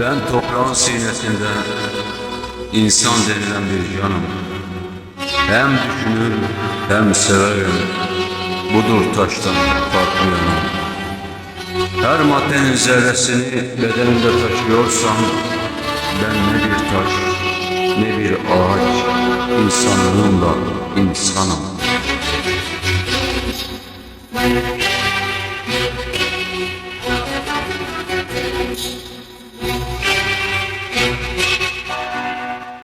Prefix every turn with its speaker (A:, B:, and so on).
A: Ben toprağın sinesinden insan denilen bir canım. Hem düşünür hem severim. Budur taştan farklı yanım. Her maddenin zerresini bedenimde taşıyorsam ben ne bir taş ne bir ağaç insanlığımla insanım.